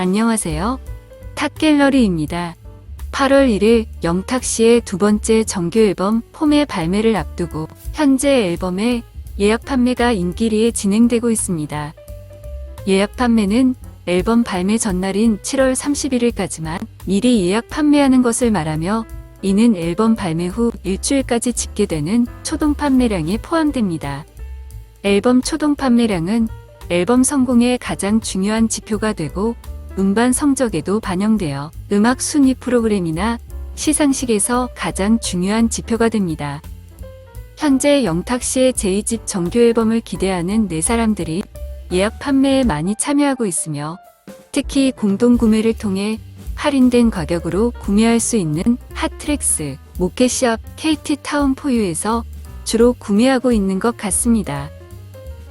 안녕하세요. 탑갤러리입니다. 8월 1일 영탁 씨의 두 번째 정규 앨범 폼의 발매를 앞두고 현재 앨범의 예약 판매가 인기리에 진행되고 있습니다. 예약 판매는 앨범 발매 전날인 7월 31일까지만 미리 예약 판매하는 것을 말하며 이는 앨범 발매 후 일주일까지 집계되는 초동 판매량에 포함됩니다. 앨범 초동 판매량은 앨범 성공의 가장 중요한 지표가 되고 음반 성적에도 반영되어 음악 순위 프로그램이나 시상식에서 가장 중요한 지표가 됩니다. 현재 영탁 씨의 제2집 정규 앨범을 기대하는 네 사람들이 예약 판매에 많이 참여하고 있으며 특히 공동 구매를 통해 할인된 가격으로 구매할 수 있는 핫트랙스, 모켓샵, KT 타운 포유에서 주로 구매하고 있는 것 같습니다.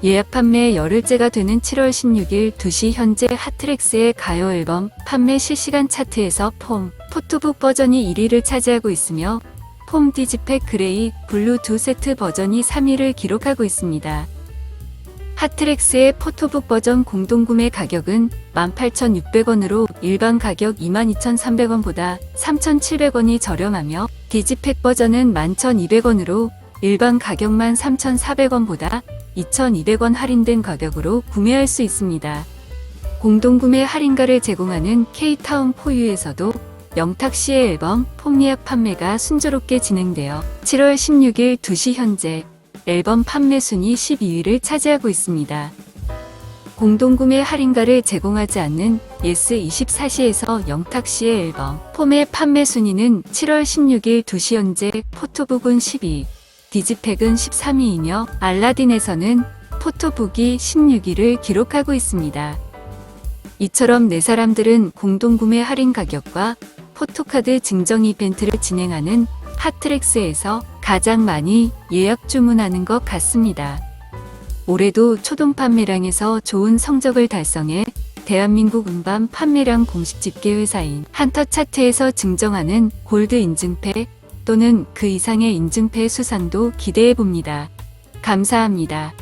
예약 판매 열흘째가 되는 7월 16일 2시 현재 핫트랙스의 가요 앨범 판매 실시간 차트에서 폼, 포토북 버전이 1위를 차지하고 있으며 폼 디지팩 그레이, 블루 두 세트 버전이 3위를 기록하고 있습니다. 핫트랙스의 포토북 버전 공동구매 가격은 18,600원으로 일반 가격 22,300원보다 3,700원이 저렴하며 디지팩 버전은 11,200원으로 일반 가격만 3,400원보다 2,200원 할인된 가격으로 구매할 수 있습니다. 공동구매 할인가를 제공하는 K타운 포유에서도 영탁 씨의 앨범 폼리약 판매가 순조롭게 진행되어 7월 16일 2시 현재 앨범 판매 순위 12위를 차지하고 있습니다. 공동구매 할인가를 제공하지 않는 예스24시에서 영탁 씨의 앨범 폼의 판매 순위는 7월 16일 2시 현재 포토북은 12위, 디지팩은 13위이며 알라딘에서는 포토북이 16위를 기록하고 있습니다. 이처럼 네 사람들은 공동구매 할인 가격과 포토카드 증정 이벤트를 진행하는 핫트랙스에서 가장 많이 예약 주문하는 것 같습니다. 올해도 초동 판매량에서 좋은 성적을 달성해 대한민국 음반 판매량 공식 집계 회사인 한터 차트에서 증정하는 골드 인증패 또는 그 이상의 인증패 수상도 기대해 봅니다. 감사합니다.